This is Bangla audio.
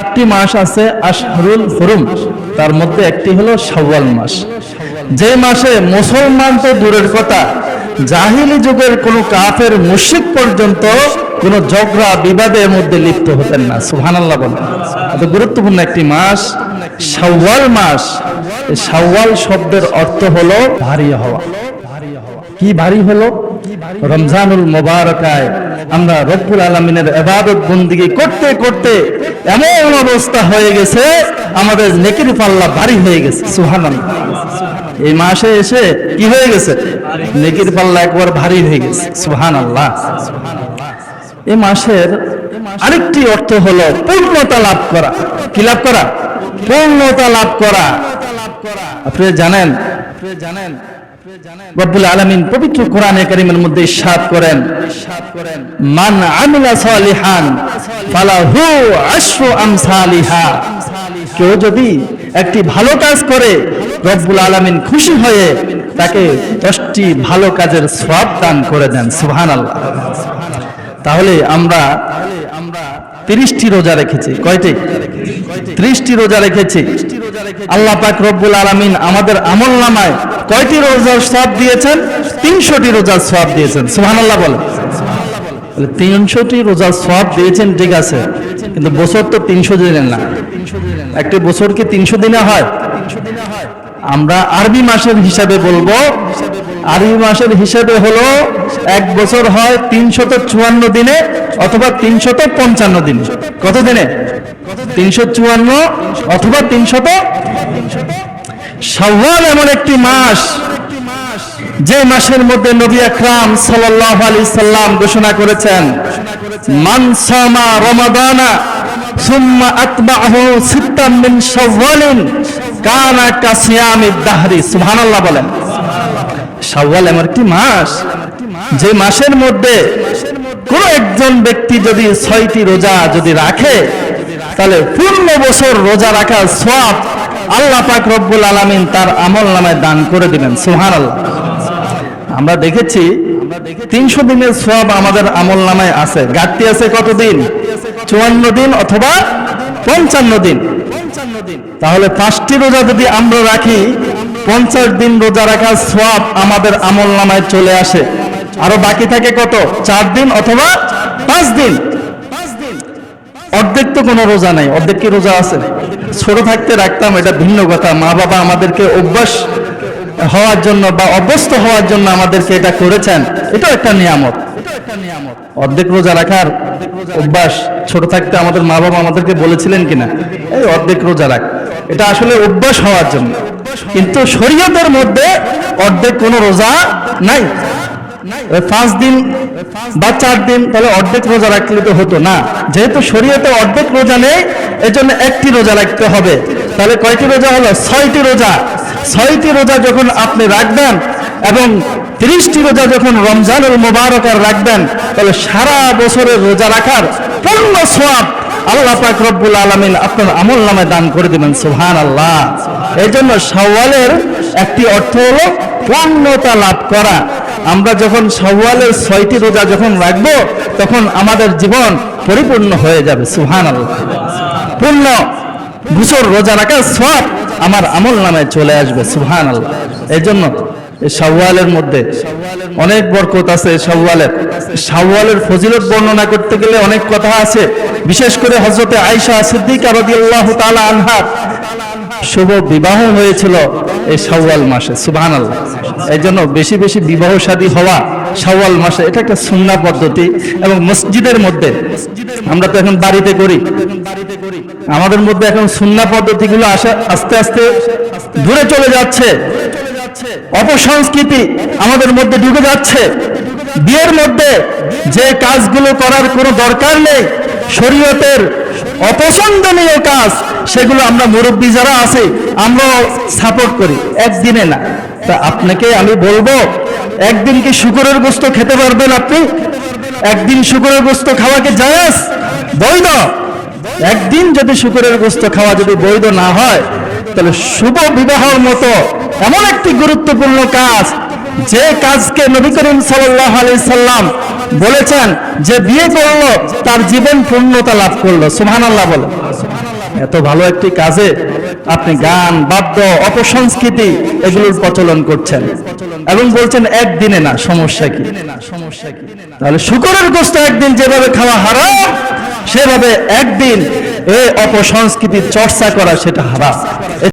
চারটি মাস আছে আশহারুল হুরুম। তার মধ্যে একটি হলো শাওয়াল মাস। যে মাসে মুসলমান তো দূরের কথা, জাহিলি যুগের কোনো কাফের মুশরিক পর্যন্ত কোনো ঝগড়া, বিবাদের মধ্যে লিপ্ত হতেন না। সুবহানাল্লাহ বলেন। এত গুরুত্বপূর্ণ একটি মাস, শাওয়াল মাস। শাওয়াল শব্দের অর্থ হলো ভারী হওয়া। কি ভারী হলো? রমজানুল মোবারকায় আমরা রব্বুল আলমিনের এবাদত বন্দিগি করতে করতে এমন অবস্থা হয়ে গেছে, আমাদের নেকির পাল্লা ভারী হয়ে গেছে। সুহান এই মাসে এসে কি হয়ে গেছে? নেকির পাল্লা একবার ভারী হয়ে গেছে। সুহান আল্লাহ এই মাসের আরেকটি অর্থ হলো পূর্ণতা লাভ করা। কি লাভ করা? পূর্ণতা লাভ করা। আপনি জানেন আপনি জানেন রব্বুল আলামিন পবিত্র কারীমের মধ্যে করেন, মান আমিলা সালিহান ফালাহু আমসালিহা। কেউ যদি একটি ভালো কাজ করে, রব্বুল আলামিন খুশি হয়ে তাকে দশটি ভালো কাজের সওয়াব দান করে দেন, সুবহানাল্লাহ। তাহলে আমরা আমরা তিরিশটি রোজা রেখেছি, কয়টি? ত্রিশটি রোজা রেখেছি। আল্লাহ পাক রব্বুল আলামিন আমাদের আমল নামায় কয়টি রোজার সব দিয়েছেন? তিনশোটি রোজার সব দিয়েছেন। সুবহানাল্লাহ বলেন তিনশোটি রোজার সব দিয়েছেন, ঠিক আছে। কিন্তু বছর তো তিনশো দিনের না। একটি বছর কি তিনশো দিনে হয়? আমরা আরবি মাসের হিসাবে বলব। আরবি মাসের হিসাবে হলো এক বছর হয় তিনশত চুয়ান্ন দিনে অথবা তিনশত পঞ্চান্ন দিনে। কত দিনে তিনশো চুয়ান্ন অথবা তিনশত? শাওয়াল এমন একটি মাস, যে মাসের মধ্যে নবী আকরাম আলাইহি সাল্লাম ঘোষণা করেছেন, মান সামা রমাদানা, সুম্মা আতবাহু সিত্তাম মিন শাওয়ালিন কানা কাসিয়ামিদ দাহরি। বলেন। শাওয়াল এমন একটি মাস যে মাসের মধ্যে কোন একজন ব্যক্তি যদি ছয়টি রোজা যদি রাখে, তাহলে পূর্ণ বছর রোজা রাখার সওয়াব আল্লাহ পাক রব্বুল আলামিন তার আমল নামায় দান করে দিবেন। সুবহানাল্লাহ। আমরা দেখেছি তিনশো দিনের সব আমাদের আমল নামায় আছে। ঘাটতি আছে কতদিন চুয়ান্ন দিন অথবা পঞ্চান্ন দিন। তাহলে পাঁচটি রোজা যদি আমরা রাখি, পঞ্চাশ দিন রোজা রাখার সব আমাদের আমল নামায় চলে আসে। আরও বাকি থাকে কত? চার দিন অথবা পাঁচ দিন? অর্ধেক তো কোনো রোজা নাই। অর্ধেক কি রোজা আছে? ছোট থাকতে রাখতাম, এটা ভিন্ন কথা। মা বাবা আমাদেরকে অভ্যাস হওয়ার জন্য বা অভ্যস্ত হওয়ার জন্য আমাদেরকে এটা করেছেন। এটাও একটা নিয়ামত। অর্ধেক রোজা রাখার অভ্যাস ছোট থাকতে আমাদের মা বাবা আমাদেরকে বলেছিলেন কিনা? এই অর্ধেক রোজা রাখ। এটা আসলে অভ্যাস হওয়ার জন্য। কিন্তু শরীয়তের মধ্যে অর্ধেক কোনো রোজা নাই। পাঁচ দিন, বা চার দিন, তাহলে অর্ধেক রোজা রাখলে তো হতো না। যেহেতু শরীয়তে অর্ধেক রোজা নেই, এজন্য একটি রোজা রাখতে হবে। তাহলে কয়টি রোজা হলো? ছয়টি রোজা। ছয়টি রোজা যখন আপনি রাখবেন এবং তিরিশটি রোজা যখন রমজানুল মোবারকার রাখবেন, তাহলে সারা বছরের রোজা রাখার পূর্ণ সোয়াব আল্লাহ পাক রব্বুল আলামিন আপনার আমল নামে দান করে দিবেন সুবহান আল্লাহ এই জন্য সওয়ালের একটি অর্থ হলো পূর্ণতা লাভ করা। আমরা যখন সওয়ালের ছয়টি রোজা যখন রাখব, তখন আমাদের জীবন পরিপূর্ণ হয়ে যাবে সুহান পূর্ণ বছর রোজা রাখার সব আমার আমল নামে চলে আসবে সুহান আল্লাহ এই জন্য এই শাওয়ালের মধ্যে অনেক বরকত আছে শাওয়ালের। শাওয়ালের ফজিলত বর্ণনা করতে গেলে অনেক কথা আছে। বিশেষ করে হজরতে আয়েশা সিদ্দিকা রাদিয়াল্লাহু তাআলা আনহা শুভ বিবাহ হয়েছিল এই শাওয়াল মাসে সুবহান আল্লাহ এই জন্য বেশি বেশি বিবাহ শাদী হওয়া শাওয়াল মাসে, এটা একটা সুন্না পদ্ধতি এবং মসজিদের মধ্যে আমরা তো এখন বাড়িতে করি। আমাদের মধ্যে এখন সুন্না পদ্ধতিগুলো আসা, আস্তে আস্তে দূরে চলে যাচ্ছে। অপসংস্কৃতি আমাদের মধ্যে ঢুকে যাচ্ছে। বিয়ের মধ্যে যে কাজগুলো করার কোনো দরকার নেই শরীয়তের অপছন্দনীয় কাজ, সেগুলো আমরা মুরব্বী যারা আছে, আমরাও সাপোর্ট করি। একদিনে না। তা আপনাকে আমি বলব, একদিন কি শুকরের গোস্ত খেতে পারবেন আপনি? একদিন শুকরের গোস্ত খাওয়াকে জায়াজ? বৈধ। একদিন যদি শুকরের গোস্ত খাওয়া যদি বৈধ না হয়, তাহলে শুভ বিবাহর মতো এমন একটি গুরুত্বপূর্ণ কাজ, যে কাজকে নবী করিম সাল্লাহ আলি সাল্লাম বলেছেন যে বিয়ে করল, তার জীবন পূর্ণতা লাভ করল। সুহান আল্লাহ বলে। এত ভালো একটি কাজে আপনি গান, বাদ্য, অপসংস্কৃতি এগুলোর প্রচলন করছেন। এবং বলছেন একদিনে না, সমস্যা কি? তাহলে শুকরের গোস্ত একদিন যেভাবে খাওয়া হারাম, সেভাবে একদিন এই অপসংস্কৃতির চর্চা করা সেটা হারাম।